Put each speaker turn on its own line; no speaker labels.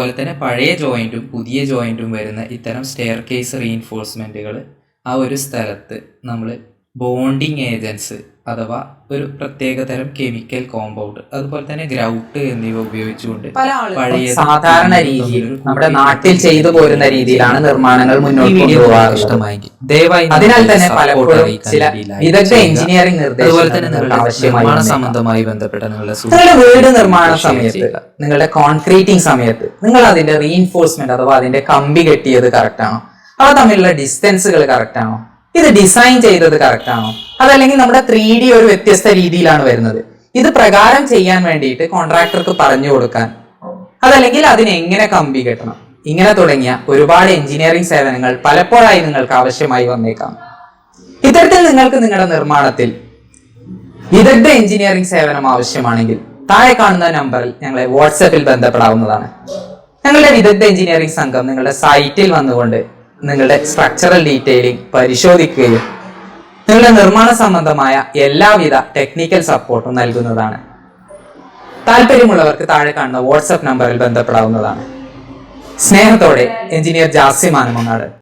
അതുപോലെ തന്നെ പഴയ ജോയിന്റും പുതിയ ജോയിന്റും വരുന്ന ഇത്തരം സ്റ്റെയർ കേസ് റീഇൻഫോഴ്സ്മെന്റുകൾ ആ ഒരു സ്ഥലത്ത് നമ്മൾ ബോണ്ടിങ് ഏജൻസ് അഥവാ ഒരു പ്രത്യേക തരം കെമിക്കൽ കോമ്പൗണ്ട് അതുപോലെ തന്നെ ഗ്രൗട്ട് എന്നിവ ഉപയോഗിച്ചുകൊണ്ട് പഴയ
സാധാരണ രീതിയിൽ നമ്മുടെ നാട്ടിൽ ചെയ്തു പോരുന്ന രീതിയിലാണ് നിർമ്മാണങ്ങൾ മുന്നോട്ട്
ഇഷ്ടമായെങ്കിൽ ദയവായി
അതിനാൽ തന്നെ പലപ്പോഴും ചില വിദഗ്ധ എഞ്ചിനീയറിംഗ്
അതുപോലെ തന്നെ നിങ്ങളുടെ നിർമ്മാണ സംബന്ധമായി ബന്ധപ്പെട്ട നിങ്ങളുടെ
വീട് നിർമ്മാണ സമയത്ത് നിങ്ങളുടെ കോൺക്രീറ്റിംഗ് സമയത്ത് നിങ്ങൾ അതിന്റെ റീഇൻഫോഴ്സ്മെന്റ് അഥവാ അതിന്റെ കമ്പി കെട്ടിയത് കറക്റ്റ് ആണോ? അവ തമ്മിലുള്ള ഡിസ്റ്റൻസുകൾ കറക്റ്റ് ആണോ? ഇത് ഡിസൈൻ ചെയ്തത് കറക്റ്റ് ആണോ? അതല്ലെങ്കിൽ നമ്മുടെ ത്രീ ഡി ഒരു വ്യത്യസ്ത രീതിയിലാണ് വരുന്നത്. ഇത് പ്രകാരം ചെയ്യാൻ വേണ്ടിയിട്ട് കോൺട്രാക്ടർക്ക് പറഞ്ഞു കൊടുക്കാൻ. അതല്ലെങ്കിൽ അതിന് എങ്ങനെ കമ്പി കെട്ടണം? ഇങ്ങനെ തുടങ്ങിയ ഒരുപാട് എഞ്ചിനീയറിംഗ് സേവനങ്ങൾ പലപ്പോഴായി നിങ്ങൾക്ക് ആവശ്യമായി വന്നേക്കാം. ഇത്തരത്തിൽ നിങ്ങൾക്ക് നിങ്ങളുടെ നിർമ്മാണത്തിൽ വിദഗ്ധ എഞ്ചിനീയറിംഗ് സേവനം ആവശ്യമാണെങ്കിൽ താഴെ കാണുന്ന നമ്പറിൽ ഞങ്ങളെ വാട്സാപ്പിൽ ബന്ധപ്പെടാവുന്നതാണ്. ഞങ്ങളുടെ വിദഗ്ധ എഞ്ചിനീയറിംഗ് സംഘം നിങ്ങളുടെ സൈറ്റിൽ വന്നുകൊണ്ട് നിങ്ങളുടെ സ്ട്രക്ചറൽ ഡീറ്റെയിലിംഗ് പരിശോധിക്കുകയും നിങ്ങളുടെ നിർമ്മാണ സംബന്ധമായ എല്ലാവിധ ടെക്നിക്കൽ സപ്പോർട്ടും നൽകുന്നതാണ്. താല്പര്യമുള്ളവർക്ക് താഴെ കാണുന്ന വാട്സപ്പ് നമ്പറിൽ ബന്ധപ്പെടാവുന്നതാണ്. സ്നേഹത്തോടെ എഞ്ചിനീയർ ജാസിമാനമങ്ങാട്